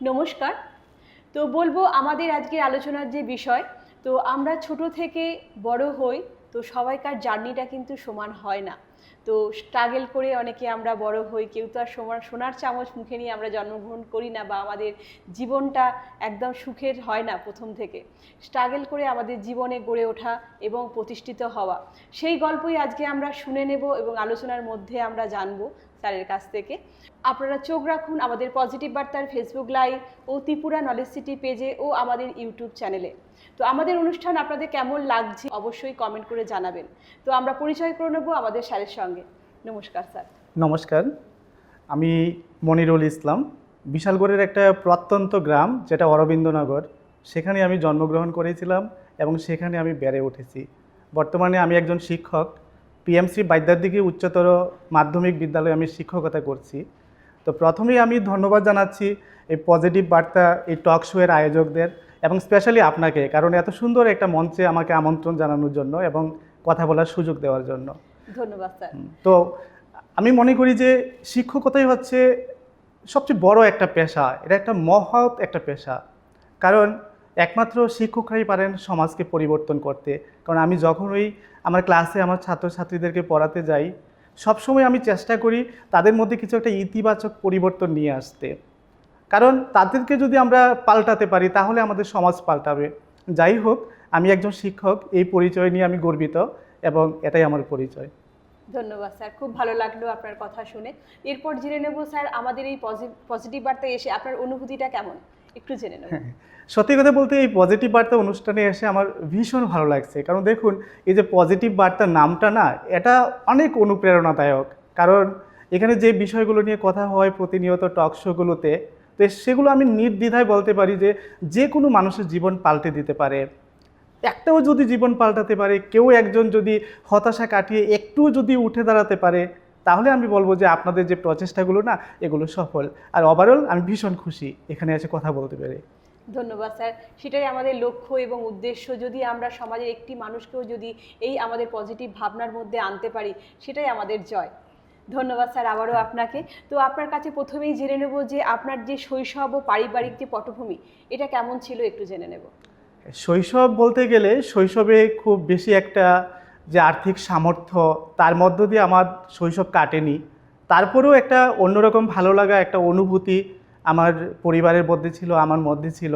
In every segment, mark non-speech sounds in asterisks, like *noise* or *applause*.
নমস্কার। তো বলব আমাদের আজকের আলোচনার যে বিষয়, তো আমরা ছোট থেকে বড় হই, তো সবাইকার জার্নিটা কিন্তু সমান হয় না। তো স্ট্রাগল করে অনেকে আমরা বড় হই, কেউ তো আর সমান সোনার চামচ মুখে নিয়ে আমরা জন্মগ্রহণ করি না বা আমাদের জীবনটা একদম সুখের হয় না প্রথম থেকে। স্ট্রাগল করে আমাদের জীবনে গড়ে ওঠা এবং প্রতিষ্ঠিত হওয়া। সেই গল্পই আজকে আমরা শুনে নেব এবং আলোচনার মধ্যে আমরা জানব স্যারের কাছ থেকে। আপনারা চোখ রাখুন আমাদের পজিটিভ বার্তার ফেসবুক লাইভ ও ত্রিপুরা নলেজ সিটি পেজে ও আমাদের ইউটিউব চ্যানেলে তো আমাদের অনুষ্ঠান আপনাদের কেমন লাগছে অবশ্যই কমেন্ট করে জানাবেন। তো আমরা পরিচয় করে নেব আমাদের স্যারের সঙ্গে। নমস্কার, স্যার। নমস্কার। আমি মনিরুল ইসলাম। বিশালগড়ের একটা প্রত্যন্ত গ্রাম, যেটা অরবিন্দনগর। সেখানে আমি জন্মগ্রহণ করেছিলাম এবং সেখানে আমি বেড়ে উঠেছি। বর্তমানে আমি একজন শিক্ষক। পিএমসি বাইদ্যাদিকে উচ্চতর মাধ্যমিক বিদ্যালয়ে আমি শিক্ষকতা করছি। তো প্রথমেই আমি ধন্যবাদ জানাচ্ছি এই পজিটিভ বার্তা এই টক শোয়ের আয়োজকদের এবং স্পেশালি আপনাকে কারণ এত সুন্দর একটা মঞ্চে আমাকে আমন্ত্রণ জানানোর জন্য এবং কথা বলার সুযোগ দেওয়ার জন্য। ধন্যবাদ স্যার। তো আমি মনে করি যে শিক্ষকতাই হচ্ছে সবচেয়ে বড় একটা পেশা এটা একটা মহৎ একটা পেশা। কারণ একমাত্র শিক্ষকরাই পারেন সমাজকে পরিবর্তন করতে। কারণ আমি যখনই আমার ক্লাসে আমার ছাত্রছাত্রীদেরকে পড়াতে যাই সবসময় আমি চেষ্টা করি তাদের মধ্যে কিছু একটা ইতিবাচক পরিবর্তন নিয়ে আসতে। কারণ তাদেরকে যদি আমরা পাল্টাতে পারি তাহলে আমাদের সমাজ পাল্টাবে। যাই হোক আমি একজন শিক্ষক এই পরিচয় নিয়ে আমি গর্বিত এবং এটাই আমার পরিচয়। ধন্যবাদ স্যার খুব ভালো লাগল আপনার কথা শুনে। এরপর জেনে নেব স্যার আমাদের এই পজিটিভ বার্তায় এসে আপনার অনুভূতিটা কেমন? একটু জেনে নেব। *laughs* সত্যি কথা বলতে এই পজিটিভ বার্তা অনুষ্ঠানে এসে আমার ভীষণ ভালো লাগছে। কারণ দেখুন, এই যে পজিটিভ বার্তা নামটা না, এটা অনেক অনুপ্রেরণাদায়ক। কারণ এখানে যে বিষয়গুলো নিয়ে কথা হয় প্রতিনিয়ত টক শোগুলোতে তো সেগুলো আমি নির্দ্বিধায় বলতে পারি যে যে কোনো মানুষের জীবন পাল্টে দিতে পারে। একটাও যদি জীবন পাল্টাতে পারে, কেউ একজন যদি হতাশা কাটিয়ে একটু যদি উঠে দাঁড়াতে পারে, তাহলে আমি বলব যে আপনাদের যে প্রচেষ্টাগুলো না, এগুলো সফল। আর ওভারঅল আমি ভীষণ খুশি এখানে এসে কথা বলতে পেরে। ধন্যবাদ স্যার। সেটাই আমাদের লক্ষ্য এবং উদ্দেশ্য। যদি আমরা সমাজের একটি মানুষকেও যদি এই আমাদের পজিটিভ ভাবনার মধ্যে আনতে পারি সেটাই আমাদের জয়। ধন্যবাদ স্যার আবারও আপনাকে। তো আপনার কাছে প্রথমেই জেনে নেব যে আপনার যে শৈশব ও পারিবারিক যে পটভূমি এটা কেমন ছিল একটু জেনে নেব। শৈশব বলতে গেলে শৈশবে খুব বেশি একটা যে আর্থিক সামর্থ্য তার মধ্য দিয়ে আমার শৈশব কাটেনি। তারপরেও একটা অন্যরকম ভালো লাগা একটা অনুভূতি আমার পরিবারের মধ্যে ছিল, আমার মধ্যে ছিল,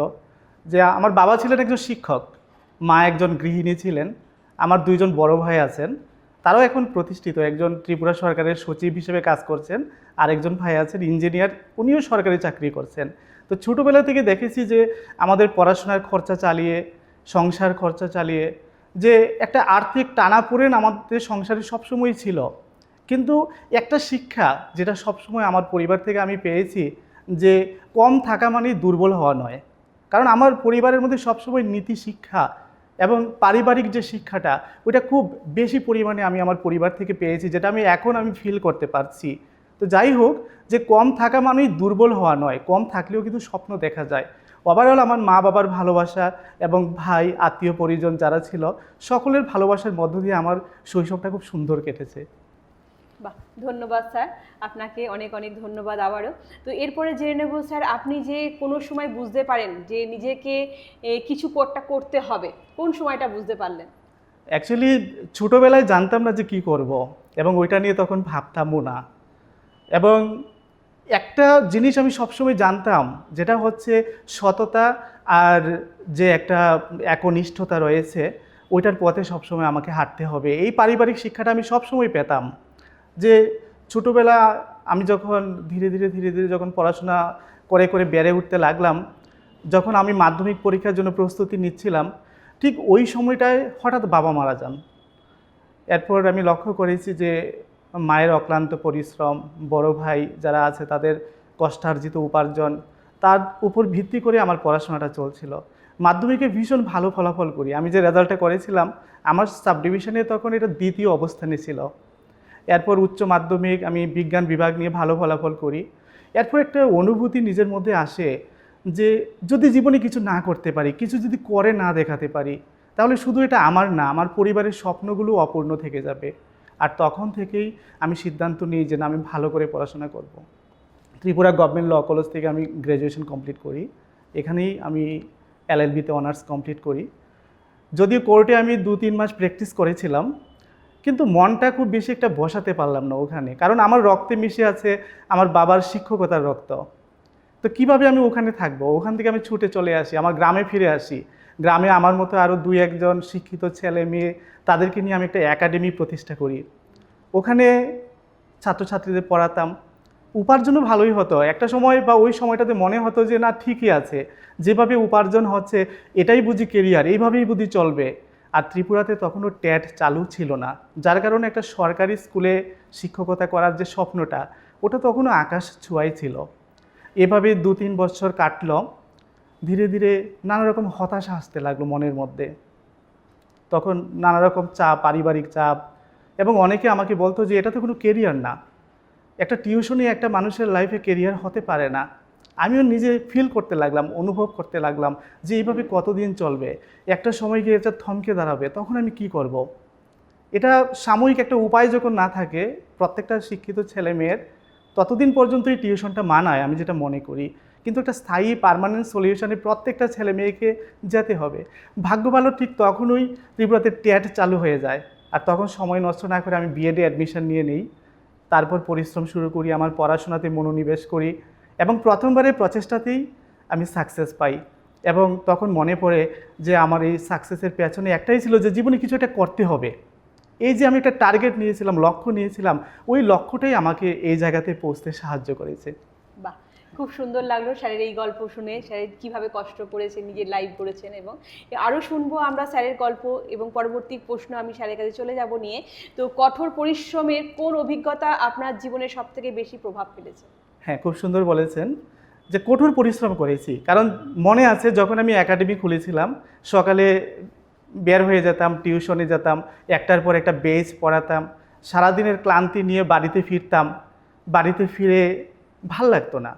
যে আমার বাবা ছিলেন একজন শিক্ষক, মা একজন গৃহিণী ছিলেন, আমার দুইজন বড় ভাই আছেন, তারাও এখন প্রতিষ্ঠিত, একজন ত্রিপুরা সরকারের সচিব হিসেবে কাজ করছেন আর একজন ভাই আছেন, ইঞ্জিনিয়ার, উনিও সরকারি চাকরি করছেন। তো ছোটোবেলা থেকে দেখেছি যে আমাদের পড়াশোনার খরচা চালিয়ে, সংসার খরচা চালিয়ে, যে একটা আর্থিক টানাপোড়েন আমাদের সংসারে সবসময় ছিল। কিন্তু একটা শিক্ষা যেটা সবসময় আমার পরিবার থেকে আমি পেয়েছি যে কম থাকা মানেই দুর্বল হওয়া নয়। কারণ আমার পরিবারের মধ্যে সবসময় নীতি শিক্ষা এবং পারিবারিক যে শিক্ষাটা, ওইটা খুব বেশি পরিমাণে আমি আমার পরিবার থেকে পেয়েছি, যেটা আমি এখন আমি ফিল করতে পারছি। তো যাই হোক, যে কম থাকা মানেই দুর্বল হওয়া নয়, কম থাকলেও কিন্তু স্বপ্ন দেখা যায়। ওভারঅল আমার মা বাবার ভালোবাসা এবং ভাই, আত্মীয়, পরিজন যারা ছিল, সকলের ভালোবাসার মধ্য দিয়ে আমার শৈশবটা খুব সুন্দর কেটেছে। ধন্যবাদ, স্যার। আপনাকে অনেক অনেক ধন্যবাদ আবারও। তো এরপরে জেনে নেব, স্যার, আপনি যে কোনো সময় বুঝতে পারেন যে নিজেকে কিছু কোটটা করতে হবে, কোন সময়টা বুঝতে পারলেন? অ্যাকচুয়ালি ছোটোবেলায় জানতাম না যে কী করব এবং ওইটা নিয়ে তখন ভাবতামও না। এবং একটা জিনিস আমি সবসময় জানতাম, যেটা হচ্ছে সততা আর যে একটা একনিষ্ঠতা রয়েছে, ওইটার পথে সবসময় আমাকে হাঁটতে হবে। এই পারিবারিক শিক্ষাটা আমি সবসময় পেতাম। যে ছোটোবেলা আমি যখন ধীরে ধীরে ধীরে ধীরে যখন পড়াশোনা করে করে বেড়ে উঠতে লাগলাম, যখন আমি মাধ্যমিক পরীক্ষার জন্য প্রস্তুতি নিচ্ছিলাম, ঠিক ওই সময়টায় হঠাৎ বাবা মারা যান। এরপর আমি লক্ষ্য করেছি যে মায়ের অক্লান্ত পরিশ্রম, বড় ভাই যারা আছে তাদের কষ্টার্জিত উপার্জন, তার উপর ভিত্তি করে আমার পড়াশোনাটা চলছিল। মাধ্যমিকে ভীষণ ভালো ফলাফল করি। আমি যে রেজাল্টটা করেছিলাম, আমার সাব ডিভিশনে তখন এটা দ্বিতীয় অবস্থানে ছিল। এরপর উচ্চ মাধ্যমিক, আমি বিজ্ঞান বিভাগ নিয়ে ভালো ফলাফল করি। এরপর একটা অনুভূতি নিজের মধ্যে আসে যে, যদি জীবনে কিছু না করতে পারি, কিছু যদি করে না দেখাতে পারি, তাহলে শুধু এটা আমার না, আমার পরিবারের স্বপ্নগুলো অপূর্ণ থেকে যাবে। আর তখন থেকেই আমি সিদ্ধান্ত নিই যে, না, আমি ভালো করে পড়াশোনা করব। ত্রিপুরা গভর্নমেন্ট ল কলেজ থেকে আমি গ্র্যাজুয়েশন কমপ্লিট করি। এখানেই আমি এলএলবিতে অনার্স কমপ্লিট করি। যদিও কোর্টে আমি দু তিন মাস প্র্যাকটিস করেছিলাম কিন্তু মনটা খুব বেশি একটা বসাতে পারলাম না ওখানে। কারণ আমার রক্তে মিশে আছে আমার বাবার শিক্ষকতার রক্ত। তো কীভাবে আমি ওখানে থাকব? ওখান থেকে আমি ছুটে চলে আসি, আমার গ্রামে ফিরে আসি। গ্রামে আমার মতো আরও দুই একজন শিক্ষিত ছেলে মেয়ে, তাদেরকে নিয়ে আমি একটা একাডেমি প্রতিষ্ঠা করি। ওখানে ছাত্রছাত্রীদের পড়াতাম। উপার্জনও ভালোই হতো। একটা সময় বা ওই সময়টাতে মনে হতো যে, না, ঠিকই আছে। যেভাবে উপার্জন হচ্ছে, এটাই বুঝি কেরিয়ার এইভাবেই বুঝি চলবে। আর ত্রিপুরাতে তখনও ট্যাট চালু ছিল না। যার কারণে একটা সরকারি স্কুলে শিক্ষকতা করার যে স্বপ্নটা, ওটা তখনও আকাশ ছোঁয়াই ছিল। এভাবে দু তিন বছর কাটল। ধীরে ধীরে নানা রকম হতাশা আসতে লাগল মনের মধ্যে। তখন নানা রকম চাপ, পারিবারিক চাপ, এবং অনেকে আমাকে বলতো যে, এটা তো কোনো কেরিয়ার না। একটা টিউশনই একটা মানুষের লাইফে কেরিয়ার হতে পারে না। আমিও নিজে ফিল করতে লাগলাম, অনুভব করতে লাগলাম যে এইভাবে কতদিন চলবে। একটা সময় গিয়ে এটা থমকে দাঁড়াবে, তখন আমি কি করব। এটা সাময়িক একটা উপায় যখন না থাকে, প্রত্যেকটা শিক্ষিত ছেলে মেয়ের ততদিন পর্যন্ত এই টিউশনটা মানায়, আমি যেটা মনে করি। কিন্তু একটা স্থায়ী পার্মানেন্ট সলিউশনে প্রত্যেকটা ছেলে মেয়েকে যেতে হবে। ভাগ্য ভালো ঠিক তখনই ত্রিপুরাতে ট্যাট চালু হয়ে যায়। আর তখন সময় নষ্ট না করে আমি বিএডে অ্যাডমিশন নিয়ে নিই। তারপর পরিশ্রম শুরু করি, আমার পড়াশোনাতে মনোনিবেশ করি। এবং প্রথমবারের প্রচেষ্টাতেই আমি সাকসেস পাই। এবং তখন মনে পড়ে যে আমার এই সাকসেসের পেছনে একটাই ছিল যে জীবনে কিছু একটা করতে হবে। এই যে আমি একটা টার্গেট নিয়েছিলাম, লক্ষ্য নিয়েছিলাম, ওই লক্ষ্যটাই আমাকে এই জায়গাতে পৌঁছতে সাহায্য করেছে। বাহ, খুব সুন্দর লাগল স্যারের এই গল্প শুনে, স্যারের কীভাবে কষ্ট করেছেন, নিজের লাইভ করেছেন এবং আরও শুনব আমরা স্যারের গল্প এবং পরবর্তী প্রশ্ন আমি স্যারের কাছে চলে যাব নিয়ে। তো কঠোর পরিশ্রমের কোন অভিজ্ঞতা আপনার জীবনে সব থেকে বেশি প্রভাব ফেলেছে? হ্যাঁ খুব সুন্দর বলেছেন যে কঠোর পরিশ্রম করেছি। কারণ মনে আছে যখন আমি একাডেমি খুলেছিলাম সকালে বের হয়ে যেতাম টিউশনে যেতাম একটার পর একটা বেজ পড়াতাম সারাদিনের ক্লান্তি নিয়ে বাড়িতে ফিরতাম বাড়িতে ফিরে ভালো লাগতো না।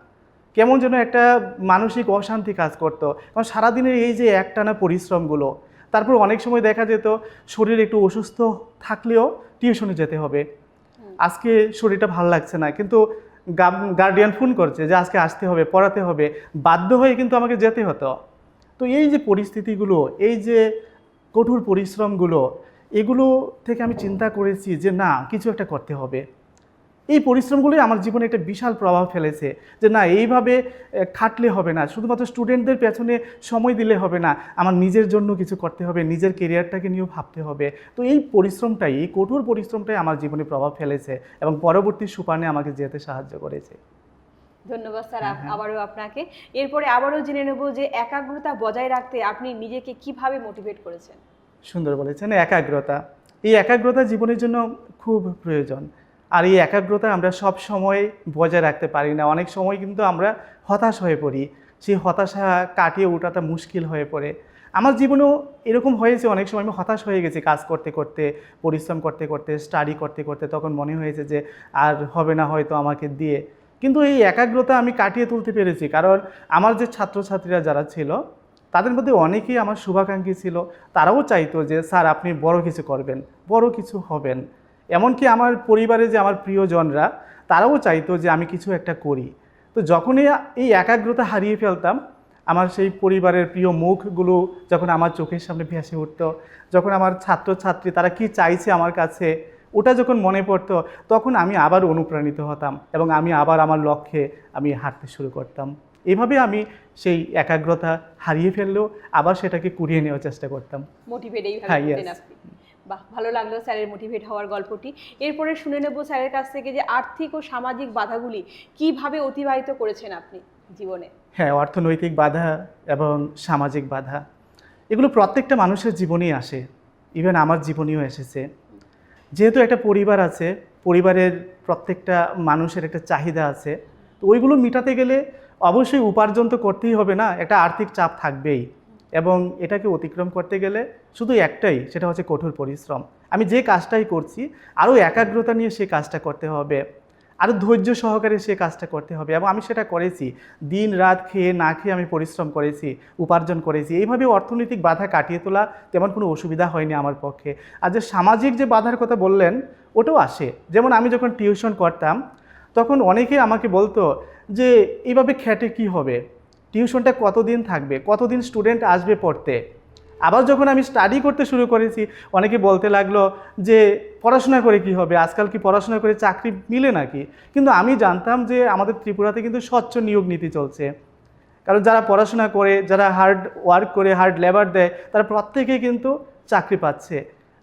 কেমন যেন একটা মানসিক অশান্তি কাজ করতো। কারণ সারাদিনের এই যে একটানা পরিশ্রমগুলো তারপর অনেক সময় দেখা যেত শরীর একটু অসুস্থ থাকলেও টিউশনে যেতে হবে। আজকে শরীরটা ভালো লাগছে না। কিন্তু গার্ডিয়ান ফোন করছে যে আজকে আসতে হবে, পড়াতে হবে। বাধ্য হয়ে কিন্তু আমাকে যেতে হতো। তো এই যে পরিস্থিতিগুলো, এই যে কঠোর পরিশ্রমগুলো, এগুলো থেকে আমি চিন্তা করেছি যে না, কিছু একটা করতে হবে। এই পরিশ্রমগুলোই আমার জীবনে একটা বিশাল প্রভাব ফেলেছে যে না এইভাবে খাটলে হবে না। শুধুমাত্র স্টুডেন্টদের পেছনে সময় দিলে হবে না। আমার নিজের জন্য কিছু করতে হবে নিজের কেরিয়ারটাকে নিয়েও ভাবতে হবে। তো এই পরিশ্রমটাই এই কঠোর পরিশ্রমটাই আমার জীবনে প্রভাব ফেলেছে এবং পরবর্তী সুপানে আমাকে যেতে সাহায্য করেছে। ধন্যবাদ স্যার হ্যাঁ, হ্যাঁ। আবারও আপনাকে। এরপরে আবারও জেনে নেব যে একাগ্রতা বজায় রাখতে আপনি নিজেকে কীভাবে মোটিভেট করেছেন। সুন্দর বলেছেন একাগ্রতা। এই একাগ্রতা জীবনের জন্য খুব প্রয়োজন। আর এই একাগ্রতা আমরা সব সময় বজায় রাখতে পারি না। অনেক সময় কিন্তু আমরা হতাশ হয়ে পড়ি। সেই হতাশা কাটিয়ে ওঠাটা মুশকিল হয়ে পড়ে। আমার জীবনেও এরকম হয়েছে। অনেক সময় আমি হতাশ হয়ে গেছি কাজ করতে করতে, পরিশ্রম করতে করতে স্টাডি করতে করতে। তখন মনে হয়েছে যে আর হবে না হয়তো আমাকে দিয়ে। কিন্তু এই একাগ্রতা আমি কাটিয়ে তুলতে পেরেছি। কারণ আমার যে ছাত্রছাত্রীরা যারা ছিল, তাদের মধ্যে অনেকেই আমার শুভাকাঙ্ক্ষী ছিল। তারাও চাইতো যে, স্যার, আপনি বড় কিছু করবেন। বড় কিছু হবেন। এমনকি আমার পরিবারে যে আমার প্রিয়জনরা তারাও চাইতো যে আমি কিছু একটা করি। তো যখনই এই একাগ্রতা হারিয়ে ফেলতাম আমার সেই পরিবারের প্রিয় মুখগুলো যখন আমার চোখের সামনে ভেসে উঠতো যখন আমার ছাত্রছাত্রী তারা কি চাইছে আমার কাছে ওটা যখন মনে পড়তো তখন আমি আবার অনুপ্রাণিত হতাম এবং আমি আবার আমার লক্ষ্যে আমি হাঁটতে শুরু করতাম। এভাবে আমি সেই একাগ্রতা হারিয়ে ফেললেও আবার সেটাকে কুড়িয়ে নেওয়ার চেষ্টা করতাম। মোটিভেট বাহ, ভালো লাগল স্যারের মোটিভেট হওয়ার গল্পটি। এরপরে শুনে নেব স্যারের কাছ থেকে যে আর্থিক ও সামাজিক বাধাগুলি কীভাবে অতিবাহিত করেছেন আপনি জীবনে? হ্যাঁ অর্থনৈতিক বাধা এবং সামাজিক বাধা, এগুলো প্রত্যেকটা মানুষের জীবনেই আসে। ইভেন আমার জীবনেও এসেছে। যেহেতু একটা পরিবার আছে, পরিবারের প্রত্যেকটা মানুষের একটা চাহিদা আছে, তো ওইগুলো মেটাতে গেলে অবশ্যই উপার্জন তো করতেই হবে না, একটা আর্থিক চাপ থাকবেই। এবং এটাকে অতিক্রম করতে গেলে শুধু একটাই, সেটা হচ্ছে কঠোর পরিশ্রম। আমি যে কাজটাই করছি, আরও একাগ্রতা নিয়ে সেই কাজটা করতে হবে, আরও ধৈর্য সহকারে সে কাজটা করতে হবে এবং আমি সেটা করেছি। দিন রাত খেয়ে না খেয়ে আমি পরিশ্রম করেছি, উপার্জন করেছি। এইভাবে অর্থনৈতিক বাধা কাটিয়ে তোলা তেমন কোনো অসুবিধা হয়নি আমার পক্ষে। আর যে সামাজিক যে বাধার কথা বললেন, ওটাও আসে। যেমন আমি যখন টিউশন করতাম, তখন অনেকে আমাকে বলতো যে, এইভাবে খেটে কি হবে? টিউশনটা কতদিন থাকবে? কতদিন স্টুডেন্ট আসবে পড়তে? আবার যখন আমি স্টাডি করতে শুরু করেছি, অনেকে বলতে লাগল যে, পড়াশোনা করে কি হবে? আজকাল কি পড়াশোনা করে চাকরি মিলে নাকি? কিন্তু আমি জানতাম যে, আমাদের ত্রিপুরাতে কিন্তু স্বচ্ছ নিয়োগ নীতি চলছে। কারণ যারা পড়াশোনা করে, যারা হার্ড ওয়ার্ক করে হার্ড লেবার দেয়, তারা প্রত্যেকেই কিন্তু চাকরি পাচ্ছে।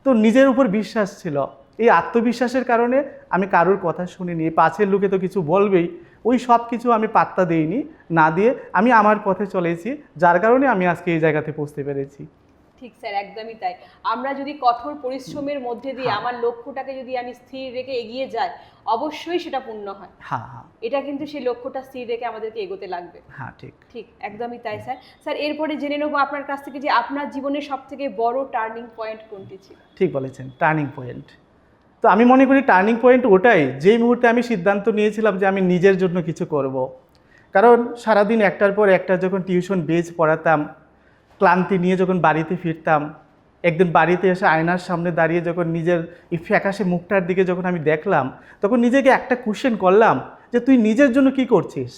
তো নিজের উপর বিশ্বাস ছিল। এই আত্মবিশ্বাসের কারণে আমি কারোর কথা শুনিনি। পাশের লোকে তো কিছু বলবেই। ওই সব কিছু আমি পাত্তা দিইনি না দিয়ে আমি আমার পথে চলেছি যার কারণে আমি আজকে এই জায়গাতে পৌঁছতে পেরেছি। ঠিক স্যার একদমই তাই। আমরা যদি কঠোর পরিশ্রমের মধ্যে দিয়ে হ্যাঁ। আমার লক্ষ্যটাকে যদি আমি স্থির রেখে এগিয়ে যাই অবশ্যই সেটা পূর্ণ হয়। হ্যাঁ হ্যাঁ। এটা কিন্তু সেই লক্ষ্যটা স্থির রেখে আমাদেরকে এগোতে লাগবে। হ্যাঁ ঠিক। ঠিক একদমই তাই স্যার। স্যার এরপরে জেনে নেব আপনার কাছ থেকে যে আপনার জীবনের সব থেকে বড় টার্নিং পয়েন্ট কোনটি ছিল? ঠিক বলেছেন টার্নিং পয়েন্ট তো আমি মনে করি টার্নিং পয়েন্ট ওটাই যেই মুহূর্তে আমি সিদ্ধান্ত নিয়েছিলাম যে আমি নিজের জন্য কিছু করব। কারণ সারাদিন একটার পর একটা যখন টিউশন বেজ পড়াতাম, ক্লান্তি নিয়ে যখন বাড়িতে ফিরতাম, একদিন বাড়িতে এসে আয়নার সামনে দাঁড়িয়ে যখন নিজের এই ফ্যাকাশে মুখটার দিকে যখন আমি দেখলাম, তখন নিজেকে একটা কোশ্চেন করলাম যে, তুই নিজের জন্য কি করছিস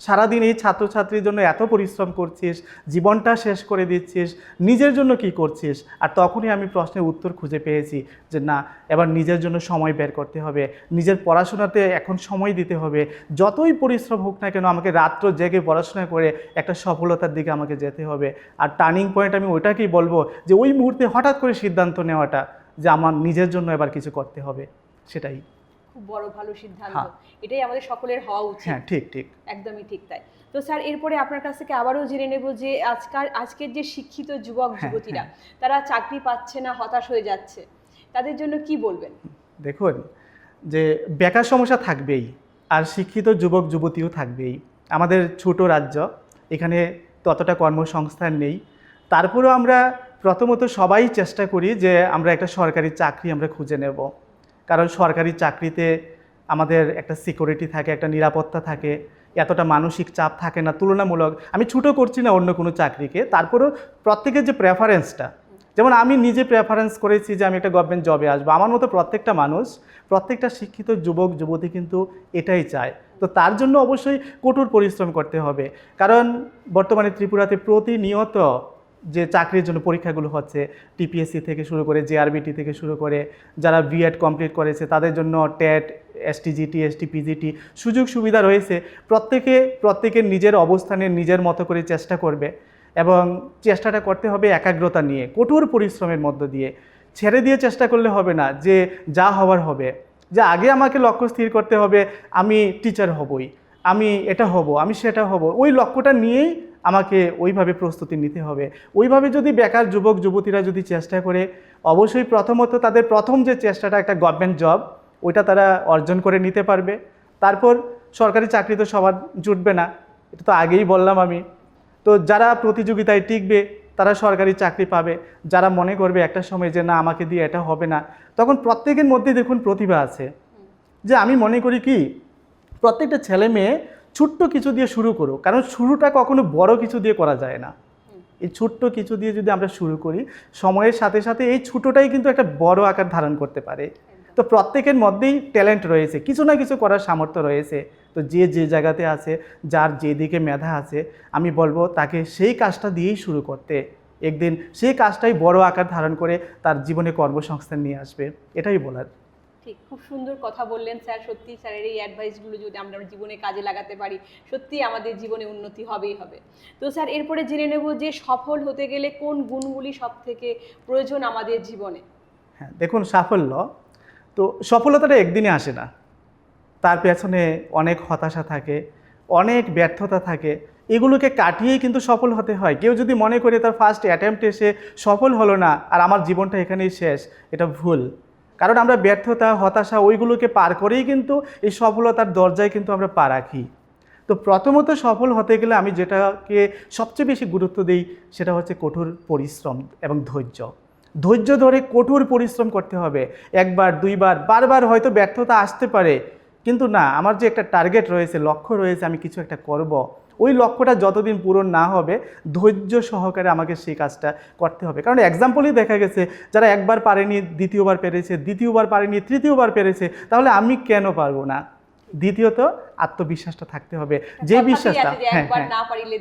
সারাদিন এই ছাত্রছাত্রীর জন্য এত পরিশ্রম করছিস, জীবনটা শেষ করে দিচ্ছিস, নিজের জন্য কি করছিস? আর তখনই আমি প্রশ্নের উত্তর খুঁজে পেয়েছি যে না, এবার নিজের জন্য সময় বের করতে হবে, নিজের পড়াশোনাতে এখন সময় দিতে হবে, যতই পরিশ্রম হোক না কেন আমাকে রাত্র জেগে পড়াশোনা করে একটা সফলতার দিকে আমাকে যেতে হবে। আর টার্নিং পয়েন্ট আমি ওইটাকেই বলব যে ওই মুহূর্তে হঠাৎ করে সিদ্ধান্ত নেওয়াটা যে আমার নিজের জন্য এবার কিছু করতে হবে, সেটাই। খুব বড় ভালো সিদ্ধান্ত। হ্যাঁ। এটাই আমাদের সকলের হওয়া উচিত। হ্যাঁ ঠিক ঠিক। একদমই ঠিক তাই। তো স্যার এরপরে আপনার কাছ থেকে আবারও জেনে নেব যে আজকাল আজকের যে শিক্ষিত যুবক হ্যাঁ, যুবতীরা তারা চাকরি পাচ্ছে না হতাশ হয়ে যাচ্ছে। তাদের জন্য কি বলবেন? দেখুন যে বেকার সমস্যা থাকবেই আর শিক্ষিত যুবক যুবতীও থাকবেই। আমাদের ছোট রাজ্য এখানে ততটা কর্মসংস্থান নেই। তারপরেও আমরা প্রথমত সবাই চেষ্টা করি যে আমরা একটা সরকারি চাকরি আমরা খুঁজে নেব। কারণ সরকারি চাকরিতে আমাদের একটা সিকিউরিটি থাকে, একটা নিরাপত্তা থাকে, এতটা মানসিক চাপ থাকে না, তুলনামূলক আমি ছুটো করছি না অন্য কোনো চাকরিকে, তারপরেও প্রত্যেকের যে প্রেফারেন্সটা যেমন আমি নিজে প্রেফারেন্স করেছি যে আমি একটা গভর্নমেন্ট জবে আসব, আমার মতো প্রত্যেকটা মানুষ, প্রত্যেকটা শিক্ষিত যুবক, যুবতী কিন্তু এটাই চায়। তো তার জন্য অবশ্যই কঠোর পরিশ্রম করতে হবে। কারণ বর্তমানে ত্রিপুরাতে প্রতিনিয়ত যে চাকরির জন্য পরীক্ষাগুলো হচ্ছে টিপিএসসি থেকে শুরু করে জেআরবিটি থেকে শুরু করে, যারা বিএড কমপ্লিট করেছে, তাদের জন্য টেট এসটিজিটি এসটি পিজিটি সুযোগ সুবিধা রয়েছে। প্রত্যেকে, প্রত্যেকের নিজের অবস্থানে নিজের মতো করে চেষ্টা করবে এবং চেষ্টাটা করতে হবে একাগ্রতা নিয়ে, কঠোর পরিশ্রমের মধ্য দিয়ে। ছেড়ে দিয়ে চেষ্টা করলে হবে না যে যা হওয়ার হবে। যে আগে আমাকে লক্ষ্য স্থির করতে হবে, আমি টিচার হবই, আমি এটা হব, আমি সেটা হব। ওই লক্ষ্যটা নিয়েই আমাকে ওইভাবে প্রস্তুতি নিতে হবে। ওইভাবে যদি বেকার যুবক, যুবতীরা যদি চেষ্টা করে, অবশ্যই প্রথমত তাদের প্রথম যে চেষ্টাটা একটা গভর্নমেন্ট জব ওইটা তারা অর্জন করে নিতে পারবে। তারপর সরকারি চাকরি তো সবার জুটবে না, এটা তো আগেই বললাম আমি। তো যারা প্রতিযোগিতায় টিকবে, তারা সরকারি চাকরি পাবে। যারা মনে করবে একটা সময় যে না, আমাকে দিয়ে এটা হবে না, তখন প্রত্যেকের মধ্যে দেখুন প্রতিভা আছে। যে আমি মনে করি কি, প্রত্যেকটা ছেলে মেয়ে ছোট্ট কিছু দিয়ে শুরু করো। কারণ শুরুটা কখনো বড় কিছু দিয়ে করা যায় না। এই ছোট্ট কিছু দিয়ে যদি আমরা শুরু করি সময়ের সাথে সাথে এই ছোটোটাই কিন্তু একটা বড় আকার ধারণ করতে পারে। তো প্রত্যেকের মধ্যেই ট্যালেন্ট রয়েছে কিছু না কিছু করার সামর্থ্য রয়েছে। তো যে যে জায়গাতে আছে যার যেদিকে মেধা আছে আমি বলব তাকে সেই কাজটা দিয়েই শুরু করতে। একদিন সেই কাজটাই বড় আকার ধারণ করে তার জীবনে কর্মসংস্থান নিয়ে আসবে। এটাই বলার। ঠিক, খুব সুন্দর কথা বললেন স্যার। সত্যি স্যারের এই অ্যাডভাইসগুলো যদি আমরা জীবনে কাজে লাগাতে পারি সত্যি আমাদের জীবনে উন্নতি হবেই হবে। তো স্যার, এরপরে জেনে নেব যে সফল হতে গেলে কোন গুণগুলি সব থেকে প্রয়োজন আমাদের জীবনে? হ্যাঁ দেখুন, সাফল্য, তো সফলতাটা একদিনে আসে না। তার পেছনে অনেক হতাশা থাকে, অনেক ব্যর্থতা থাকে। এগুলোকে কাটিয়েই কিন্তু সফল হতে হয়। কেউ যদি মনে করে তার ফার্স্ট অ্যাটেম্পটে সে সফল হলো না, আর আমার জীবনটা এখানেই শেষ, এটা ভুল। কারণ আমরা ব্যর্থতা, হতাশা ওইগুলোকে পার করেই কিন্তু এই সফলতার দরজায় কিন্তু আমরা পা রাখি। তো প্রথমত সফল হতে গেলে আমি যেটাকে সবচেয়ে বেশি গুরুত্ব দিই সেটা হচ্ছে কঠোর পরিশ্রম এবং ধৈর্য। ধৈর্য ধরে কঠোর পরিশ্রম করতে হবে। একবার, দুইবার, বারবার হয়তো ব্যর্থতা আসতে পারে। কিন্তু না, আমার যে একটা টার্গেট রয়েছে, লক্ষ্য রয়েছে, আমি কিছু একটা করব। ওই লক্ষ্যটা যতদিন পূরণ না হবে ধৈর্য সহকারে আমাকে সেই কাজটা করতে হবে। কারণ এক্সাম্পলই দেখা গেছে যারা একবার পারেনি দ্বিতীয়বার পেরেছে দ্বিতীয়বার পারেনি তৃতীয়বার পেরেছে তাহলে আমি কেন পারব না? দ্বিতীয়ত আত্মবিশ্বাসটা থাকতে হবে। যে বিশ্বাসটা হ্যাঁ হ্যাঁ।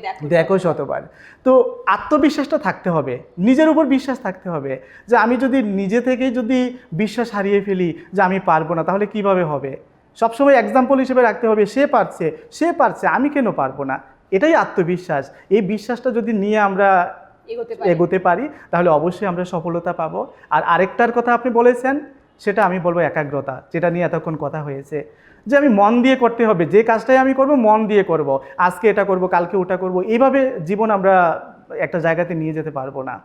দেখো দেখো শতবার। তো আত্মবিশ্বাসটা থাকতে হবে। নিজের উপর বিশ্বাস থাকতে হবে। যে আমি যদি নিজে থেকেই যদি বিশ্বাস হারিয়ে ফেলি যে আমি পারব না তাহলে কীভাবে হবে? সবসময় এক্সাম্পল হিসেবে রাখতে হবে সে পারছে সে পারছে আমি কেন পারব না? এটাই আত্মবিশ্বাস। এই বিশ্বাসটা যদি নিয়ে আমরা এগোতে পারি তাহলে অবশ্যই আমরা সফলতা পাবো। আর আরেকটার কথা আপনি বলেছেন সেটা আমি বলব একাগ্রতা যেটা নিয়ে এতক্ষণ কথা হয়েছে। যে আমি মন দিয়ে করতে হবে যে কাজটাই আমি করব মন দিয়ে করব। আজকে এটা করব কালকে ওটা করব এইভাবে জীবন আমরা একটা জায়গাতে নিয়ে যেতে পারব না।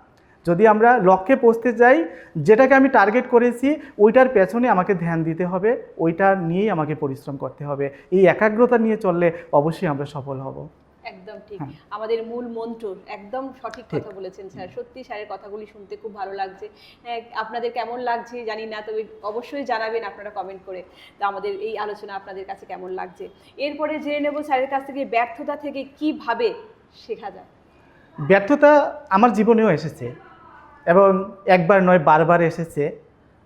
যদি আমরা লক্ষ্যে পৌঁছতে চাই যেটাকে আমি টার্গেট করেছি ওইটার পেছনে আমাকে ধ্যান দিতে হবে ওইটা নিয়েই আমাকে পরিশ্রম করতে হবে। এই একাগ্রতা নিয়ে চললে অবশ্যই আমরা সফল হব। একদম ঠিক। হ্যাঁ। আমাদের মূল মন্ত্র একদম সঠিক কথা বলেছেন স্যার। সত্যি স্যারের কথাগুলি শুনতে খুব ভালো লাগছে। হ্যাঁ, আপনাদের কেমন লাগছে জানি না তবে অবশ্যই জানাবেন আপনারা কমেন্ট করে। তো আমাদের এই আলোচনা আপনাদের কাছে কেমন লাগছে? এরপরে জেনে নেব স্যারের কাছ থেকে ব্যর্থতা থেকে কীভাবে শেখা যায়। ব্যর্থতা আমার জীবনেও এসেছে। এবং একবার নয়, বারবার এসেছে।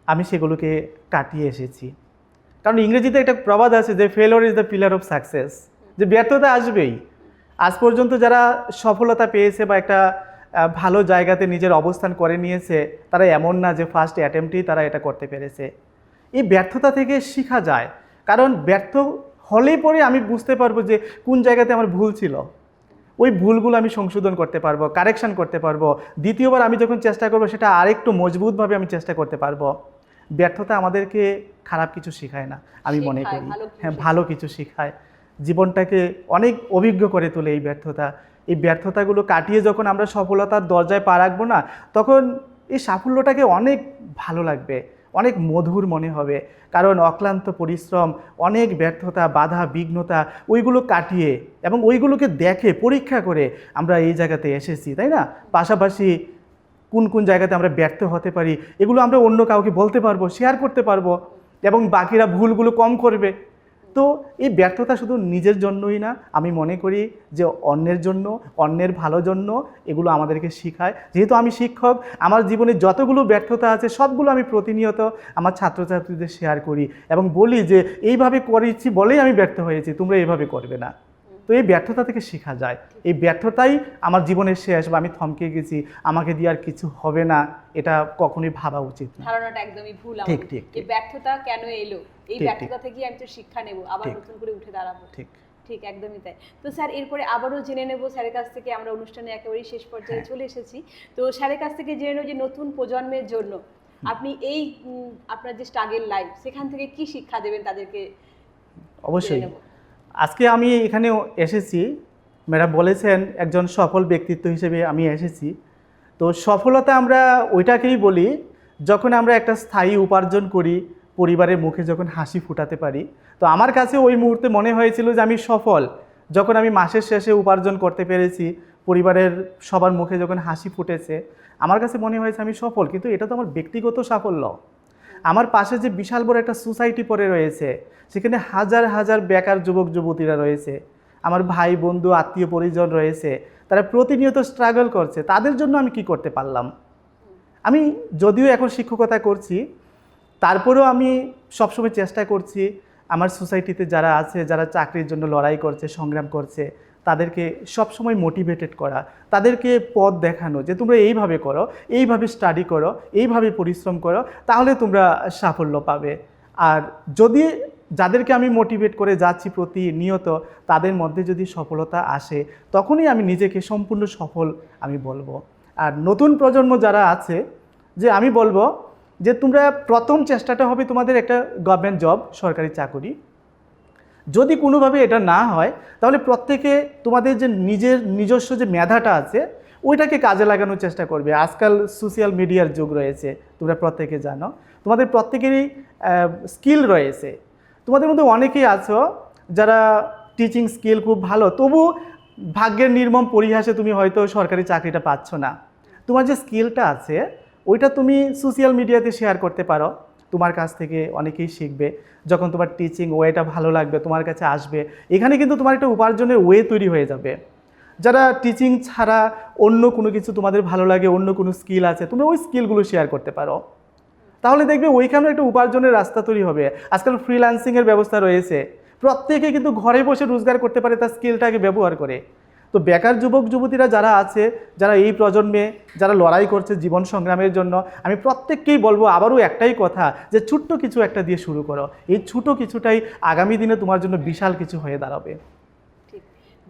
আমি সেগুলোকে কাটিয়ে এসেছি। কারণ ইংরেজিতে একটা প্রবাদ আছে যে failure is the pillar of success যে ব্যর্থতা আসবেই। আজ পর্যন্ত যারা সফলতা পেয়েছে বা একটা ভালো জায়গাতে নিজের অবস্থান করে নিয়েছে, তারা এমন না যে ফার্স্ট অ্যাটেম্পটেই তারা এটা করতে পেরেছে। এই ব্যর্থতা থেকে শেখা যায়। কারণ ব্যর্থ হলে পরে আমি বুঝতে পারব যে, কোন জায়গাতে আমার ভুল ছিল। ওই ভুলগুলো আমি সংশোধন করতে পারব কারেকশন করতে পারব। দ্বিতীয়বার আমি যখন চেষ্টা করব সেটা আরেকটু মজবুতভাবে আমি চেষ্টা করতে পারব। ব্যর্থতা আমাদেরকে খারাপ কিছু শেখায় না আমি মনে করি। হ্যাঁ ভালো কিছু শেখায়। জীবনটাকে অনেক অভিজ্ঞ করে তোলে এই ব্যর্থতা। এই ব্যর্থতাগুলো কাটিয়ে যখন আমরা সফলতার দরজায় পা রাখব না তখন এই সাফল্যটাকে অনেক ভালো লাগবে। অনেক মধুর মনে হবে। কারণ অক্লান্ত পরিশ্রম, অনেক ব্যর্থতা, বাধা, বিঘ্নতা, ওইগুলো কাটিয়ে এবং ওইগুলোকে দেখে, পরীক্ষা করে আমরা এই জায়গাতে এসেছি, তাই না? পাশাপাশি কোন কোন জায়গাতে আমরা ব্যর্থ হতে পারি, এগুলো আমরা অন্য কাউকে বলতে পারব শেয়ার করতে পারব এবং বাকিরা ভুলগুলো কম করবে। তো এই ব্যর্থতা শুধু নিজের জন্যই না, আমি মনে করি যে অন্যের জন্য, অন্যের ভালো জন্য এগুলো আমাদেরকে শেখায়। যেহেতু আমি শিক্ষক, আমার জীবনে যতগুলো ব্যর্থতা আছে সবগুলো আমি প্রতিনিয়ত আমার ছাত্রছাত্রীদের শেয়ার করি এবং বলি যে, এইভাবে করেছি বলেই আমি ব্যর্থ হয়েছি, তোমরা এইভাবে করবে না। তো এই ব্যর্থতা থেকে শেখা যায়। এই ব্যর্থতাই আমার জীবনের শেষ বা আমি থমকে গেছি আমাকে দিয়ে আর কিছু হবে না এটা কখনোই ভাবা উচিত না। ধারণাটা একদমই ভুল ঠিক, ঠিক, এই ব্যর্থতা কেন এলো? এই ব্যর্থতা থেকে আমি তো শিক্ষা নেব আবার নতুন করে উঠে দাঁড়াবো। ঠিক। ঠিক একদমই তাই। তো স্যার এরপরে আবারও জেনে নেব স্যারের কাছ থেকে আমরা অনুষ্ঠানে একেবারেই শেষ পর্যায়ে হ্যাঁ। চলে এসেছি। তো স্যারের কাছ থেকে জেনে নেব যে নতুন প্রজন্মের জন্য আপনি এই আপনার যে স্ট্রাগেল লাইফ সেখান থেকে কি শিক্ষা দেবেন তাদেরকে? অবশ্যই। আজকে আমি এখানে এসেছি। ম্যাডাম বলেছেন একজন সফল ব্যক্তিত্ব হিসেবে আমি এসেছি। তো সফলতা আমরা ওইটাকেই বলি, যখন আমরা একটা স্থায়ী উপার্জন করি, পরিবারের মুখে যখন হাসি ফুটাতে পারি। তো আমার কাছে ওই মুহূর্তে মনে হয়েছিল যে আমি সফল। যখন আমি মাসের শেষে উপার্জন করতে পেরেছি, পরিবারের সবার মুখে যখন হাসি ফুটেছে, আমার কাছে মনে হয়েছে আমি সফল। কিন্তু এটা তো আমার ব্যক্তিগত সাফল্য। আমার পাশে যে বিশাল বড় একটা সোসাইটি পড়ে রয়েছে, সেখানে হাজার হাজার বেকার যুবক যুবতীরা রয়েছে। আমার ভাই, বন্ধু, আত্মীয় পরিজন রয়েছে, তারা প্রতিনিয়ত স্ট্রাগল করছে। তাদের জন্য আমি কি করতে পারলাম? আমি যদিও এখন শিক্ষকতা করছি, তারপরেও আমি সবসময় চেষ্টা করছি আমার সোসাইটিতে যারা আছে, যারা চাকরির জন্য লড়াই করছে, সংগ্রাম করছে তাদেরকে সবসময় মোটিভেটেড করা, তাদেরকে পথ দেখানো যে তোমরা এইভাবে করো, এইভাবে স্টাডি করো, এইভাবে পরিশ্রম করো, তাহলে তোমরা সাফল্য পাবে। আর যদি যাদেরকে আমি মোটিভেট করে যাচ্ছি প্রতিনিয়ত, তাদের মধ্যে যদি সফলতা আসে, তখনই আমি নিজেকে সম্পূর্ণ সফল আমি বলব। আর নতুন প্রজন্ম যারা আছে, যে আমি বলব যে তোমরা প্রথম চেষ্টাটা হবে তোমাদের একটা গভর্নমেন্ট জব সরকারি চাকরি। যদি কোনোভাবে এটা না হয়, তাহলে প্রত্যেকে তোমাদের যে নিজের নিজস্ব যে মেধাটা আছে, ওইটাকে কাজে লাগানোর চেষ্টা করবে। আজকাল সোশ্যাল মিডিয়ার যুগ রয়েছে, তোমরা প্রত্যেকে জানো। তোমাদের প্রত্যেকেরই স্কিল রয়েছে। তোমাদের মধ্যে অনেকেই আছো যারা টিচিং স্কিল খুব ভালো, তবু ভাগ্যের নির্মম পরিহাসে তুমি হয়তো সরকারি চাকরিটা পাচ্ছ না। তোমার যে স্কিলটা আছে, ওইটা তুমি সোশ্যাল মিডিয়াতে শেয়ার করতে পারো। তোমার কাছ থেকে অনেকেই শিখবে। যখন তোমার টিচিং ওয়েটা ভালো লাগবে, তোমার কাছে আসবে, এখানে কিন্তু তোমার একটা উপার্জনের ওয়ে তৈরি হয়ে যাবে। যারা টিচিং ছাড়া অন্য কোনো কিছু তোমাদের ভালো লাগে, অন্য কোনো স্কিল আছে, তোমরা ওই স্কিলগুলো শেয়ার করতে পারো। তাহলে দেখবে ওইখানেও একটা উপার্জনের রাস্তা তৈরি হবে। আজকাল ফ্রিল্যান্সিংয়ের ব্যবস্থা রয়েছে। প্রত্যেকে কিন্তু ঘরে বসে রোজগার করতে পারে তার স্কিলটাকে ব্যবহার করে। তো বেকার যুবক, যুবতীরা যারা আছে, যারা এই প্রজন্মে যারা লড়াই করছে জীবন সংগ্রামের জন্য, আমি প্রত্যেককেই বলব আবারও একটাই কথা যে ছোট্ট কিছু একটা দিয়ে শুরু করো। এই ছোটো কিছুটাই আগামী দিনে তোমার জন্য বিশাল কিছু হয়ে দাঁড়াবে।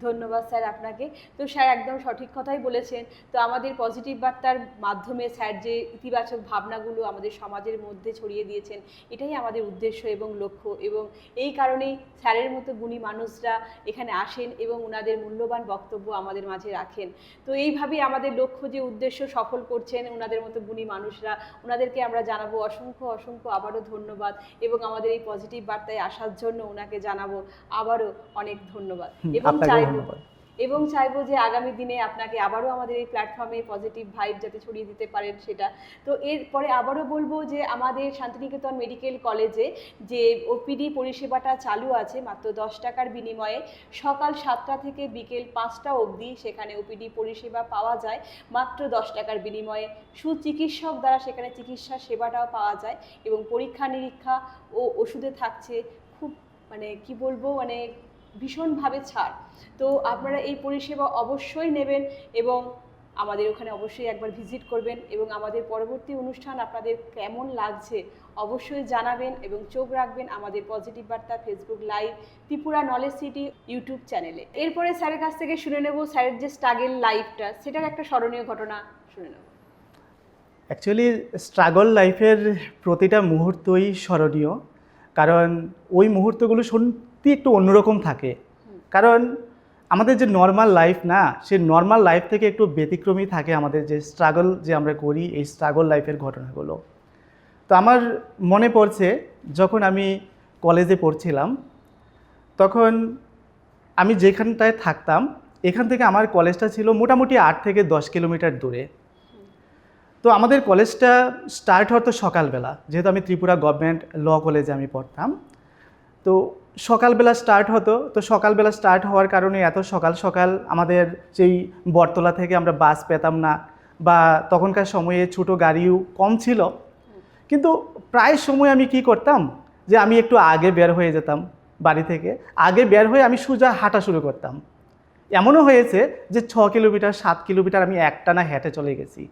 ধন্যবাদ স্যার আপনাকে। তো স্যার একদম সঠিক কথাই বলেছেন। তো আমাদের পজিটিভ বার্তার মাধ্যমে স্যার যে ইতিবাচক ভাবনাগুলো আমাদের সমাজের মধ্যে ছড়িয়ে দিয়েছেন এটাই আমাদের উদ্দেশ্য এবং লক্ষ্য এবং এই কারণেই স্যারের মতো গুণী মানুষরা এখানে আসেন এবং ওনাদের মূল্যবান বক্তব্য আমাদের মাঝে রাখেন। তো এইভাবেই আমাদের লক্ষ্য যে উদ্দেশ্য সফল করছেন ওনাদের মতো গুণী মানুষরা ওনাদেরকে আমরা জানাব অসংখ্য অসংখ্য আবারও ধন্যবাদ এবং আমাদের এই পজিটিভ বার্তায় আসার জন্য ওনাকে জানাব আবারও অনেক ধন্যবাদ। এবং আপনাকেও চাইব। এবং চাইব যে আগামী দিনে আপনাকে আবারও আমাদের এই প্ল্যাটফর্মে পজিটিভ ভাইব যাতে ছড়িয়ে দিতে পারেন সেটা। তো এরপরে আবারও বলব যে আমাদের শান্তিনিকেতন মেডিকেল কলেজে যে ওপিডি পরিষেবাটা চালু আছে মাত্র দশ টাকার বিনিময়ে সকাল সাতটা থেকে বিকেল পাঁচটা অবধি সেখানে ওপিডি পরিষেবা পাওয়া যায় মাত্র দশ টাকার বিনিময়ে। সুচিকিৎসক দ্বারা সেখানে চিকিৎসা সেবাটাও পাওয়া যায় এবং পরীক্ষা নিরীক্ষা ও ওষুধে থাকছে। খুব মানে কি বলব মানে ভীষণভাবে ছাড়। তো আপনারা এই পরিষেবা অবশ্যই নেবেন এবং আমাদের ওখানে অবশ্যই একবার ভিজিট করবেন এবং আমাদের পরবর্তী অনুষ্ঠান আপনাদের কেমন লাগছে অবশ্যই জানাবেন এবং চোখ রাখবেন আমাদের পজিটিভ বার্তা Facebook live Tripura knowledge city YouTube চ্যানেলে। এরপরে স্যারের কাছ থেকে শুনে নেব স্যারের যে স্ট্রাগেল লাইফটা, সেটার একটা স্মরণীয় ঘটনা শুনে নেব। অ্যাকচুয়ালি স্ট্রাগল লাইফের প্রতিটা মুহূর্তই স্মরণীয়, কারণ ওই মুহূর্তগুলো সত্যি একটু অন্যরকম থাকে। কারণ আমাদের যে নর্মাল লাইফ না সেই নর্মাল লাইফ থেকে একটু ব্যতিক্রমী থাকে আমাদের যে স্ট্রাগল যে আমরা করি, এই স্ট্রাগল লাইফের ঘটনাগুলো। তো আমার মনে পড়ছে, যখন আমি কলেজে পড়ছিলাম, তখন আমি যেখানটায় থাকতাম, এখান থেকে আমার কলেজটা ছিল মোটামুটি আট থেকে দশ কিলোমিটার দূরে। তো আমাদের কলেজটা স্টার্ট হতো সকালবেলা, যেহেতু আমি ত্রিপুরা গভর্নমেন্ট ল কলেজে আমি পড়তাম। তো সকালবেলা স্টার্ট হতো, তো সকালবেলা স্টার্ট হওয়ার কারণে এত সকাল সকাল আমাদের সেই বটতলা থেকে আমরা বাস পেতাম না বা তখনকার সময়ে ছোটো গাড়িও কম ছিল। কিন্তু প্রায় সময় আমি কি করতাম যে আমি একটু আগে বের হয়ে যেতাম বাড়ি থেকে, আগে বের হয়ে আমি সোজা হাঁটা শুরু করতাম। এমনও হয়েছে যে ছ কিলোমিটার, সাত কিলোমিটার আমি একটানা হেঁটে চলে গেছি।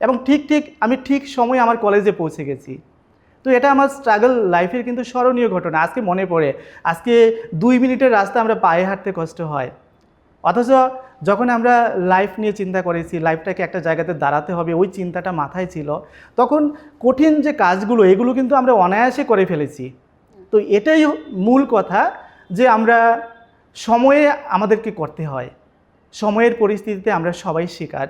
এবং ঠিক ঠিক আমি ঠিক সময়ে আমার কলেজে পৌঁছে গেছি। তো এটা আমার স্ট্রাগল লাইফের কিন্তু স্মরণীয় ঘটনা, আজকে মনে পড়ে। আজকে দুই মিনিটের রাস্তা আমরা পায়ে হাঁটতে কষ্ট হয়। অথচ যখন আমরা লাইফ নিয়ে চিন্তা করেছি লাইফটাকে একটা জায়গাতে দাঁড়াতে হবে, ওই চিন্তাটা মাথায় ছিল, তখন কঠিন যে কাজগুলো, এগুলো কিন্তু আমরা অনায়াসে করে ফেলেছি। তো এটাই মূল কথা যে আমরা সময়ে আমাদেরকে করতে হয়। সময়ের পরিস্থিতিতে আমরা সবাই শিকার।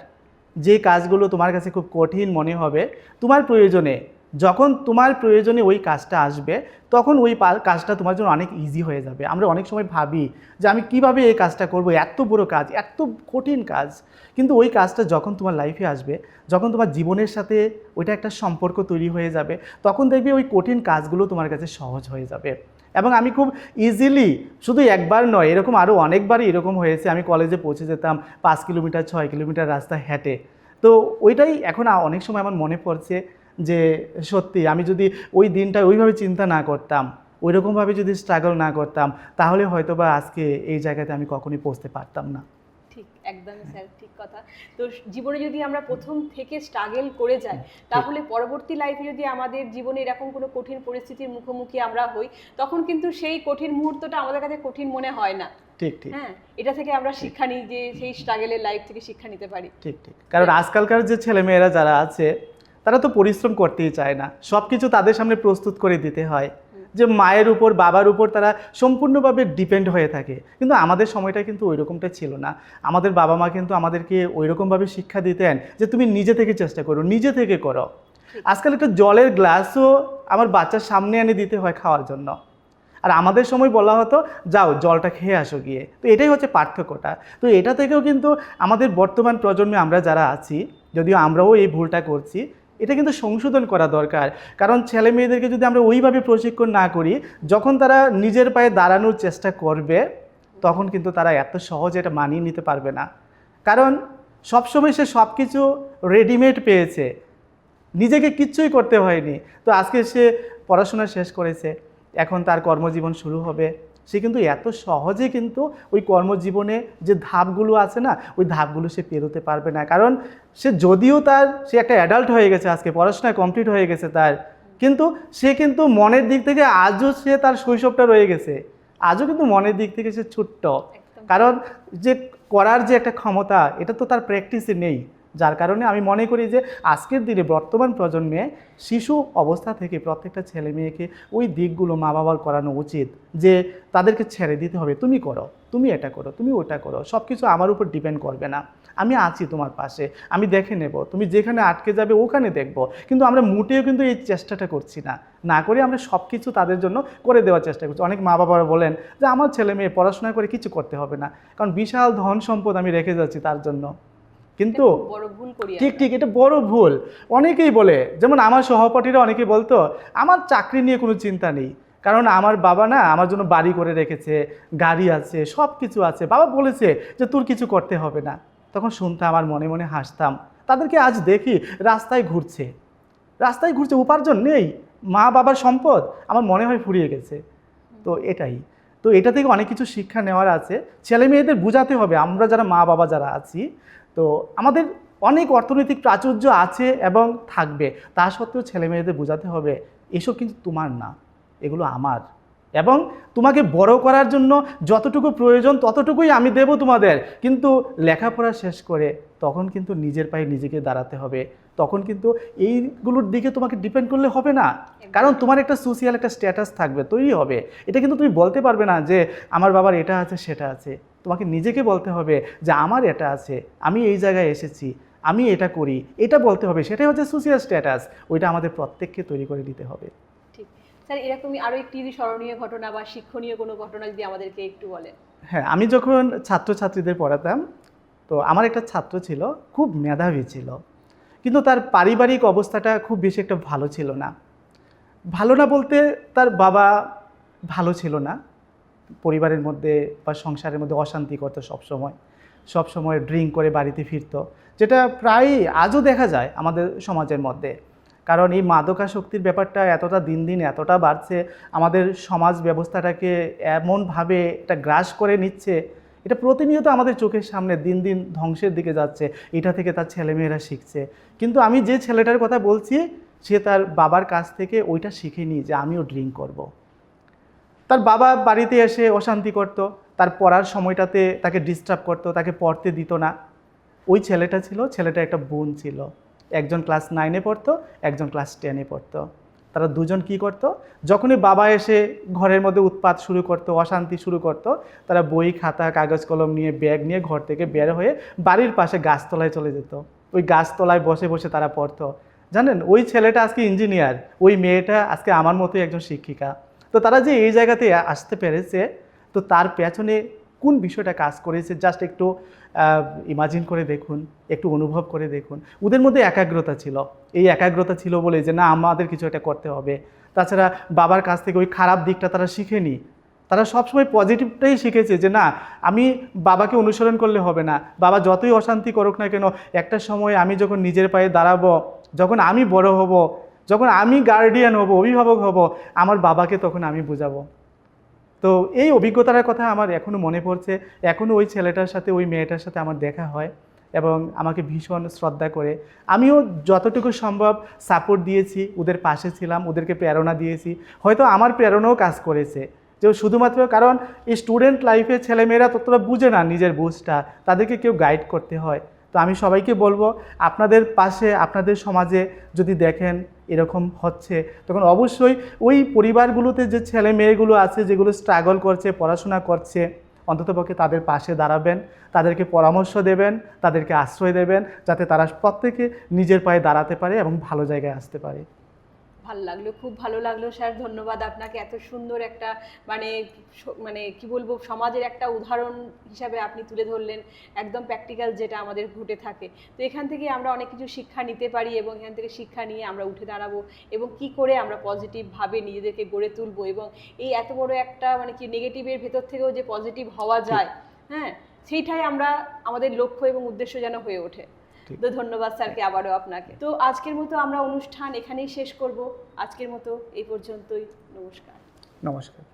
যে কাজগুলো তোমার কাছে খুব কঠিন মনে হবে, তোমার প্রয়োজনে যখন তোমার প্রয়োজনে ওই কাজটা আসবে, তখন ওই কাজটা তোমার জন্য অনেক ইজি হয়ে যাবে। আমরা অনেক সময় ভাবি যে আমি কীভাবে এই কাজটা করব, এত বড় কাজ, এত কঠিন কাজ। কিন্তু ওই কাজটা যখন তোমার লাইফে আসবে, যখন তোমার জীবনের সাথে ওইটা একটা সম্পর্ক তৈরি হয়ে যাবে, তখন দেখবে ওই কঠিন কাজগুলো তোমার কাছে সহজ হয়ে যাবে। এবং আমি খুব ইজিলি শুধু একবার নয়, এরকম আরও অনেকবারই এরকম হয়েছে, আমি কলেজে পৌঁছে যেতাম, পাঁচ কিলোমিটার, ছয় কিলোমিটার রাস্তা হেঁটে। তো ওইটাই এখন অনেক সময় আমার মনে পড়ছে যে সত্যি আমি যদি ওই দিনটা ওইভাবে চিন্তা না করতাম ওই রকমভাবে যদি স্ট্রাগল না করতাম তাহলে হয়তো বা আজকে এই জায়গাতে আমি কখনই পৌঁছতে পারতাম না। ঠিক একদমই স্যার ঠিক কথা। তো জীবনে যদি আমরা প্রথম থেকে স্ট্রাগল করে যাই তাহলে পরবর্তী লাইফে যদি আমাদের জীবনে এরকম কোনো কঠিন পরিস্থিতির মুখোমুখি আমরা হই তখন কিন্তু সেই কঠিন মুহূর্তটা আমাদের কাছে কঠিন মনে হয় না। ঠিক ঠিক। হ্যাঁ এটা থেকে আমরা শিক্ষা নিই যে সেই স্ট্রাগলের লাইফ থেকে শিক্ষা নিতে পারি। ঠিক ঠিক। কারণ আজকালকার যে ছেলেমেয়েরা যারা আছে তারা তো পরিশ্রম করতেই চায় না। সব কিছু তাদের সামনে প্রস্তুত করে দিতে হয়। যে মায়ের উপর, বাবার উপর তারা সম্পূর্ণভাবে ডিপেন্ড হয়ে থাকে। কিন্তু আমাদের সময়টা কিন্তু ওই রকমটা ছিল না। আমাদের বাবা মা কিন্তু আমাদেরকে ওই রকমভাবে শিক্ষা দিতেন যে তুমি নিজে থেকে চেষ্টা করো, নিজে থেকে করো। আজকাল একটা জলের গ্লাসও আমার বাচ্চার সামনে এনে দিতে হয় খাওয়ার জন্য। আর আমাদের সময় বলা হতো, যাও, জলটা খেয়ে আসো গিয়ে। তো এটাই হচ্ছে পার্থক্যটা। তো এটা থেকেও কিন্তু আমাদের বর্তমান প্রজন্মে আমরা যারা আছি, যদিও আমরাও এই ভুলটা করছি এটা কিন্তু সংশোধন করা দরকার। কারণ ছেলে মেয়েদেরকে যদি আমরা ওইভাবে প্রশিক্ষণ না করি, যখন তারা নিজের পায়ে দাঁড়ানোর চেষ্টা করবে, তখন কিন্তু তারা এত সহজে এটা মানিয়ে নিতে পারবে না। কারণ সবসময় সে সব কিছু রেডিমেড পেয়েছে। নিজেকে কিচ্ছুই করতে হয়নি। তো আজকে সে পড়াশোনা শেষ করেছে। এখন তার কর্মজীবন শুরু হবে। সে কিন্তু এত সহজে কিন্তু ওই কর্মজীবনে যে ধাপগুলো আছে না ওই ধাপগুলো সে পেরোতে পারবে না। কারণ সে যদিও তার সে একটা অ্যাডাল্ট হয়ে গেছে আজকে পড়াশোনা কমপ্লিট হয়ে গেছে তার কিন্তু সে কিন্তু মনের দিক থেকে আজও সে তার শৈশবটা রয়ে গেছে। আজও কিন্তু মনের দিক থেকে সে ছোট্ট। কারণ যে করার যে একটা ক্ষমতা এটা তো তার প্র্যাকটিসে নেই। যার কারণে আমি মনে করি যে আজকের দিনে বর্তমান প্রজন্মে শিশু অবস্থা থেকে প্রত্যেকটা ছেলে মেয়েকে ওই দিকগুলো মা বাবার করানো উচিত যে তাদেরকে ছেড়ে দিতে হবে, তুমি করো, তুমি এটা করো, তুমি ওটা করো সব কিছু আমার উপর ডিপেন্ড করবে না। আমি আছি তোমার পাশে, আমি দেখে নেব, তুমি যেখানে আটকে যাবে ওখানে দেখব। কিন্তু আমরা মোটেও কিন্তু এই চেষ্টাটা করছি না। না করে আমরা সব কিছু তাদের জন্য করে দেওয়ার চেষ্টা করছি। অনেক মা বাবারা বলেন যে, আমার ছেলে মেয়ে পড়াশোনা করে কিছু করতে হবে না, কারণ বিশাল ধন সম্পদ আমি রেখে যাচ্ছি তার জন্য। কিন্তু ঠিক ঠিক এটা বড় ভুল। অনেকেই বলে যেমন আমার সহপাঠীরা অনেকে বলতো আমার চাকরি নিয়ে কোনো চিন্তা নেই। কারণ আমার বাবা না আমার জন্য বাড়ি করে রেখেছে গাড়ি আছে সব কিছু আছে। বাবা বলেছে যে তোর কিছু করতে হবে না। তখন শুনতাম আমার মনে মনে হাসতাম। তাদেরকে আজ দেখি রাস্তায় ঘুরছে। রাস্তায় ঘুরছে উপার্জন নেই। মা বাবার সম্পদ আমার মনে হয় ফুরিয়ে গেছে। তো এটাই। তো এটা থেকে অনেক কিছু শিক্ষা নেওয়ার আছে। ছেলে মেয়েদের বোঝাতে হবে আমরা যারা মা বাবা যারা আছি তো আমাদের অনেক অর্থনৈতিক প্রাচুর্য আছে এবং থাকবে। তা সত্ত্বেও ছেলে মেয়েদের বোঝাতে হবে, এসব কিন্তু তোমার না, এগুলো আমার। এবং তোমাকে বড় করার জন্য যতটুকু প্রয়োজন ততটুকুই আমি দেব তোমাদের। কিন্তু লেখাপড়া শেষ করে তখন কিন্তু নিজের পায়ে নিজেকে দাঁড়াতে হবে। তখন কিন্তু এইগুলোর দিকে তোমাকে ডিপেন্ড করলে হবে না। কারণ তোমার একটা সোশিয়াল একটা স্ট্যাটাস থাকবে, তৈরি হবে। এটা কিন্তু তুমি বলতে পারবে না যে, আমার বাবার এটা আছে, সেটা আছে। তোমাকে নিজেকে বলতে হবে যে আমার এটা আছে আমি এই জায়গায় এসেছি আমি এটা করি এটা বলতে হবে সেটাই হচ্ছে সোশিয়াল স্ট্যাটাস ওইটা আমাদের প্রত্যেককে তৈরি করে দিতে হবে। ঠিক। স্যার এরকমই আরও একটি যদি স্মরণীয় ঘটনা বা শিক্ষণীয় কোনো ঘটনা যদি আমাদেরকে একটু বলেন? হ্যাঁ আমি যখন ছাত্রছাত্রীদের পড়াতাম তো আমার একটা ছাত্র ছিল খুব মেধাবী ছিল কিন্তু তার পারিবারিক অবস্থাটা খুব বেশি একটা ভালো ছিল না। ভালো না বলতে তার বাবা ভালো ছিল না পরিবারের মধ্যে বা সংসারের মধ্যে অশান্তি করতো সবসময়। সবসময় ড্রিঙ্ক করে বাড়িতে ফিরতো। যেটা প্রায়ই আজও দেখা যায় আমাদের সমাজের মধ্যে। কারণ এই মাদকাসক্তির ব্যাপারটা এতটা দিন দিন এতটা বাড়ছে, আমাদের সমাজ ব্যবস্থাটাকে এমনভাবে এটা গ্রাস করে নিচ্ছে, এটা প্রতিনিয়ত আমাদের চোখের সামনে দিন দিন ধ্বংসের দিকে যাচ্ছে, এটা থেকে তার ছেলেমেয়েরা শিখছে। কিন্তু আমি যে ছেলেটার কথা বলছি, সে তার বাবার কাছ থেকে ওইটা শিখে শিখেনি যে আমিও ড্রিঙ্ক করব। তার বাবা বাড়িতে এসে অশান্তি করত, তার পড়ার সময়টাতে তাকে ডিস্টার্ব করতো, তাকে পড়তে দিত না। ওই ছেলেটা ছিল, ছেলেটা একটা বোন ছিল। একজন ক্লাস নাইনে পড়তো, একজন ক্লাস টেনে পড়তো। তারা দুজন কি করতো? যখনই বাবা এসে ঘরের মধ্যে উৎপাত শুরু করতো, অশান্তি শুরু করতো, তারা বই, খাতা, কাগজ, কলম নিয়ে, ব্যাগ নিয়ে ঘর থেকে বের হয়ে বাড়ির পাশে গাছতলায় চলে যেত। ওই গাছতলায় বসে বসে তারা পড়তো। জানেন? ওই ছেলেটা আজকে ইঞ্জিনিয়ার ওই মেয়েটা আজকে আমার মতোই একজন শিক্ষিকা। তো তারা যে এই জায়গাতে আসতে পেরেছে, তো তার পেছনে কোন বিষয়টা কাজ করেছে? জাস্ট একটু ইমাজিন করে দেখুন, একটু অনুভব করে দেখুন। ওদের মধ্যে একাগ্রতা ছিল। এই একাগ্রতা ছিল বলে যে, না, আমাদের কিছু একটা করতে হবে। তাছাড়া বাবার কাছ থেকে ওই খারাপ দিকটা তারা শিখেনি। তারা সবসময় পজিটিভটাই শিখেছে যে, না, আমি বাবাকে অনুসরণ করলে হবে না। বাবা যতই অশান্তি করুক না কেন, একটা সময় আমি যখন নিজের পায়ে দাঁড়াবো, যখন আমি বড় হব যখন আমি গার্ডিয়ান হব, অভিভাবক হব, আমার বাবাকে তখন আমি বুঝাবো। তো এই অভিজ্ঞতার কথা আমার এখনও মনে পড়ছে। এখনও ওই ছেলেটার সাথে, ওই মেয়েটার সাথে আমার দেখা হয় এবং আমাকে ভীষণ শ্রদ্ধা করে। আমিও যতটুকু সম্ভব সাপোর্ট দিয়েছি, ওদের পাশে ছিলাম, ওদেরকে প্রেরণা দিয়েছি। হয়তো আমার প্রেরণাও কাজ করেছে। যে শুধুমাত্র কারণ এই স্টুডেন্ট লাইফে ছেলেমেয়েরা ততটা বুঝে না নিজের বুঝটা, তাদেরকে কেউ গাইড করতে হয়। তো আমি সবাইকে বলব, আপনাদের পাশে, আপনাদের সমাজে যদি দেখেন এরকম হচ্ছে। তখন অবশ্যই ওই পরিবারগুলোতে যে ছেলে মেয়েগুলো আছে, যেগুলো স্ট্রাগল করছে, পড়াশোনা করছে, অন্ততপক্ষে তাদের পাশে দাঁড়াবেন, তাদেরকে পরামর্শ দেবেন, তাদেরকে আশ্রয় দেবেন, যাতে তারা প্রত্যেকে নিজের পায়ে দাঁড়াতে পারে এবং ভালো জায়গায় আসতে পারে। ভালো লাগল খুব ভালো লাগল স্যার ধন্যবাদ আপনাকে এত সুন্দর একটা মানে মানে কি বলব সমাজের একটা উদাহরণ হিসাবে আপনি তুলে ধরলেন একদম প্র্যাকটিক্যাল যেটা আমাদের ঘটে থাকে তো এখান থেকে আমরা অনেক কিছু শিক্ষা নিতে পারি এবং এখান থেকে শিক্ষা নিয়ে আমরা উঠে দাঁড়াবো এবং কি করে আমরা পজিটিভভাবে নিজেদেরকে গড়ে তুলবো এবং এই এত বড় একটা মানে কি নেগেটিভের ভেতর থেকেও যে পজিটিভ হওয়া যায় হ্যাঁ সেইটাই আমরা আমাদের লক্ষ্য এবং উদ্দেশ্য যেন হয়ে ওঠে। তো ধন্যবাদ স্যারকে আবারও আপনাকে। তো আজকের মতো আমরা অনুষ্ঠান এখানেই শেষ করব। আজকের মতো এই পর্যন্তই। নমস্কার। নমস্কার।